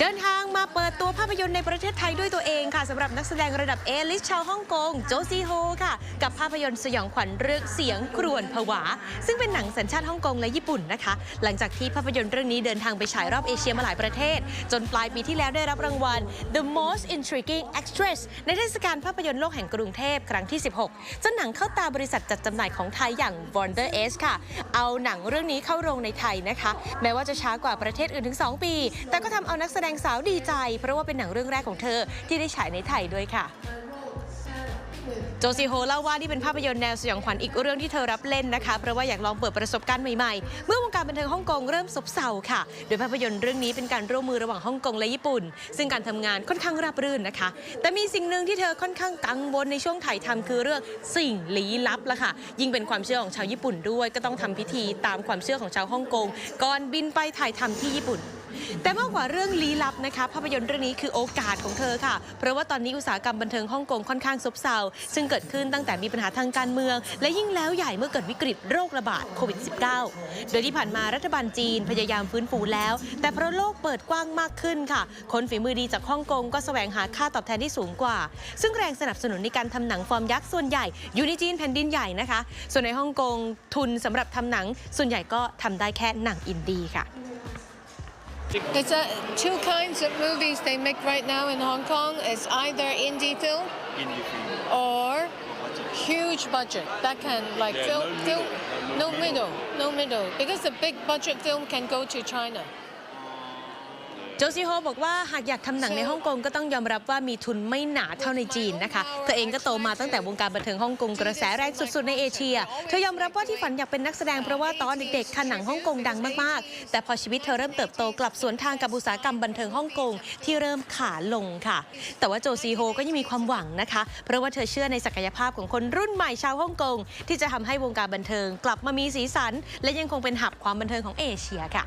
เดินทาง มาเปิดตัวภาพยนตร์ในประเทศไทยด้วยตัวเองค่ะสำหรับนักแสดงระดับเอลิสชาวฮ่องกงโจซีโฮค่ะ กับภาพยนตร์สยองขวัญเรื่องเสียงครวญผวา ซึ่งเป็นหนังสัญชาติฮ่องกงและญี่ปุ่นนะคะ หลังจากที่ภาพยนตร์เรื่องนี้เดินทางไปฉายรอบเอเชียมาหลายประเทศ จนปลายปีที่แล้วได้รับรางวัล The Most Intriguing Actress ในเทศกาลภาพยนตร์โลกแห่งกรุงเทพครั้งที่ 16จนหนังเข้าตาบริษัทจัดจำหน่ายของไทยอย่าง Wonder S ค่ะ เอาหนังเรื่องนี้เข้าโรงในไทยนะคะ แม้ว่าจะช้ากว่าประเทศอื่นถึง 2 ปี แต่ก็ทำเอานักแสดงสาวดีใจ เพราะว่าเป็นหนังเรื่องแรกของเธอที่ได้ฉายในไทยด้วยค่ะโจซีโฮเล่าว่านี่เป็นภาพยนตร์แนวสยองขวัญอีกเรื่องที่เธอรับเล่นนะคะ เพราะว่าอยากลองเปิดประสบการณ์ใหม่ๆ เมื่อวงการบันเทิงฮ่องกงเริ่มซบเซาค่ะ โดยภาพยนตร์เรื่องนี้เป็นการร่วมมือระหว่างฮ่องกงและญี่ปุ่น ซึ่งการทำงานค่อนข้างราบรื่นนะคะ แต่มีสิ่งหนึ่งที่เธอค่อนข้างกังวลในช่วงถ่ายทำคือเรื่องสิ่งลี้ลับละค่ะ ยิ่งเป็นความเชื่อของชาวญี่ปุ่นด้วย ก็ต้องทำพิธีตามความเชื่อของชาวฮ่องกงก่อนบินไปถ่ายทำที่ญี่ปุ่น แต่มากกว่าเรื่องลี้ลับนะคะ ภาพยนตร์เรื่องนี้คือโอกาสของเธอค่ะ เพราะว่าตอนนี้อุตสาหกรรมบันเทิงฮ่องกงค่อนข้างซบเซา ซึ่งเกิดขึ้นตั้งแต่มีปัญหาทางการเมือง และยิ่งแล้วใหญ่เมื่อเกิดวิกฤตโรคระบาดโควิด -19 โดยที่ผ่านมารัฐบาลจีนพยายามฟื้นฟูแล้ว แต่เพราะโลกเปิดกว้างมากขึ้นค่ะ คนฝีมือดีจากฮ่องกงก็แสวงหาค่าตอบแทนที่สูงกว่า ซึ่งแรงสนับสนุนในการทำหนังฟอร์มยักษ์ส่วนใหญ่อยู่ในจีนแผ่นดินใหญ่นะคะ ส่วนในฮ่องกงทุนสำหรับทำหนังส่วนใหญ่ก็ทำได้แค่หนังอินดี้ค่ะ There's uh, two kinds of movies they make right now in Hong Kong. It's either indie film indie film. or huge budget that can like Yeah, film, no film middle, no no middle, no middle because the big budget film can go to China. โจซีโฮบอกว่าหากอยากทำหนังในฮ่องกงก็ต้องยอมรับว่ามีทุนไม่หนาเท่าในจีนนะคะ เธอเองก็โตมาตั้งแต่วงการบันเทิงฮ่องกงกระแสแรงสุดๆในเอเชีย เธอยอมรับว่าที่ฝันอยากเป็นนักแสดงเพราะว่าตอนเด็กๆค่ะหนังฮ่องกงดังมากๆ แต่พอชีวิตเธอเริ่มเติบโตกลับสวนทางกับอุตสาหกรรมบันเทิงฮ่องกงที่เริ่มขาลงค่ะ แต่ว่าโจซีโฮก็ยังมีความหวังนะคะ เพราะว่าเธอเชื่อในศักยภาพของคนรุ่นใหม่ชาวฮ่องกงที่จะทำให้วงการบันเทิง กลับมามีสีสัน และยังคงเป็นหับความบันเทิงของเอเชียค่ะ